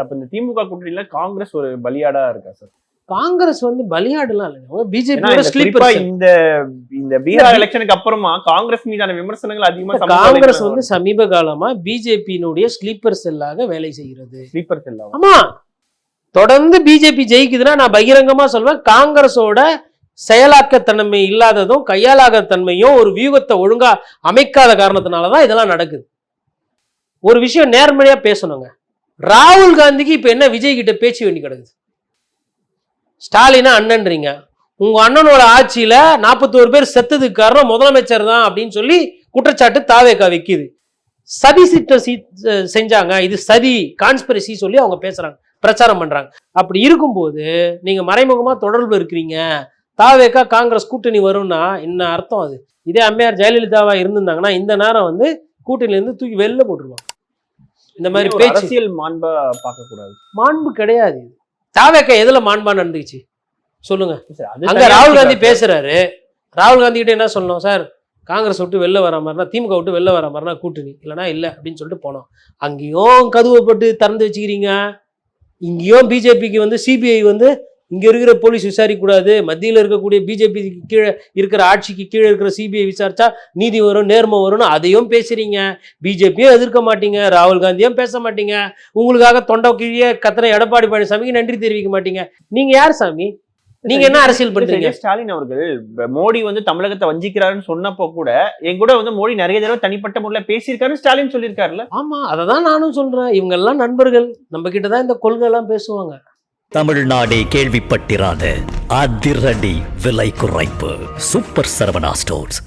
அப்ப இந்த திமுக கூட்டணியில காங்கிரஸ் ஒரு பலியாடா இருக்கா சார்? காங்கிரஸ் வந்து பலியாடுலாம் இல்லைங்க. பிஜேபி இந்த இந்த பீகார் எலெக்ஷனுக்கு அப்புறமா காங்கிரஸ் மீதான விமர்சனங்கள் அதிகமா காங்கிரஸ் வந்து சமீப காலமா பிஜேபியினுடைய ஸ்லீப்பர் செல்லாக வேலை செய்கிறது. ஸ்லீப்பர் செல்லாம் ஆமா. தொடர்ந்து பிஜேபி ஜெயிக்குதுன்னா நான் பகிரங்கமா சொல்வேன் காங்கிரஸோட செயலாக்கத்தன்மை இல்லாததும் கையாளாகத்தன்மையும் ஒரு வியூகத்தை ஒழுங்கா அமைக்காத காரணத்தினாலதான் இதெல்லாம் நடக்குது. ஒரு விஷயம் நேர்மையா பேசணுங்க. ராகுல் காந்திக்கு இப்போ என்ன விஜய் கிட்ட பேச்சு வேண்டி கிடக்குது? ஸ்டாலினா அண்ணன்றீங்க. உங்க அண்ணனோட ஆட்சியில நாற்பத்தோரு பேர் செத்ததுக்கு காரணம் முதலமைச்சர் தான் அப்படின்னு சொல்லி குற்றச்சாட்டு தாவேக்கா வைக்குது. சதி சிட்டம் செஞ்சாங்க. இது சதி கான்ஸ்பிரசி சொல்லி அவங்க பேசுறாங்க. பிரச்சாரம் பண்றாங்க. அப்படி இருக்கும்போது நீங்க மறைமுகமா தொடர்பு இருக்கிறீங்க. தாவேக்கா காங்கிரஸ் கூட்டணி வரும்னா என்ன அர்த்தம் அது? இதே அம்மையார் ஜெயலலிதாவா இருந்திருந்தாங்கன்னா இந்த நேரம் வந்து கூட்டணியிலேருந்து தூக்கி வெளில போட்டுருவாங்க. இந்த மாதிரி ஒரு பேச்சு. அரசியல் மாண்பா பார்க்க கூடாது மாண்பு கிடையாது. தாவேக்கா எதுல மாண்பா நடந்துச்சு? சொல்லுங்க. அங்க ராகுல் காந்தி. பேசுறாரு. ராகுல் காந்தி கிட்ட என்ன சொல்லணும்? சார் காங்கிரஸ் விட்டு வெளில வர மாதிரினா திமுக விட்டு வெளில வர மாதிரினா கூட்டணி. இல்லைனா இல்லை அப்படின்னு சொல்லிட்டு போனோம். அங்கேயும் கதுவை போட்டு திறந்து வச்சுக்கிறீங்க. இங்கேயும் பிஜேபிக்கு வந்து சிபிஐ வந்து இங்க இருக்கிற போலீஸ் விசாரிக்க கூடாது மத்தியில் இருக்கக்கூடிய பிஜேபி கீழே இருக்கிற ஆட்சிக்கு கீழே இருக்கிற சிபிஐ விசாரிச்சா நீதி வரும் நேர்மை வரும்னு அதையும் பேசுறீங்க. பிஜேபியும் எதிர்க்க மாட்டீங்க ராகுல் காந்தியும் பேச மாட்டீங்க. உங்களுக்காக தொண்டை கீழே கத்துற எடப்பாடி பழனிசாமிக்கு நன்றி தெரிவிக்க மாட்டீங்க. நீங்க யார் சாமி? நீங்க என்ன அரசியல் பண்றீங்க? ஸ்டாலின் அவர்கள் மோடி வந்து தமிழகத்தை வஞ்சிக்கிறாருன்னு சொன்னப்போ கூட என் கூட வந்து மோடி நிறைய தடவை தனிப்பட்ட முறையில பேசியிருக்காரு ஸ்டாலின் சொல்லியிருக்காருல்ல? ஆமா அதை தான் நானும் சொல்றேன். இவங்க எல்லாம் நண்பர்கள். நம்ம கிட்ட தான் இந்த கொள்கை எல்லாம் பேசுவாங்க. தமிழ்நாடே கேள்விப்பட்டிராத அதிரடி விலை குறைப்பு. Super Saravana stores.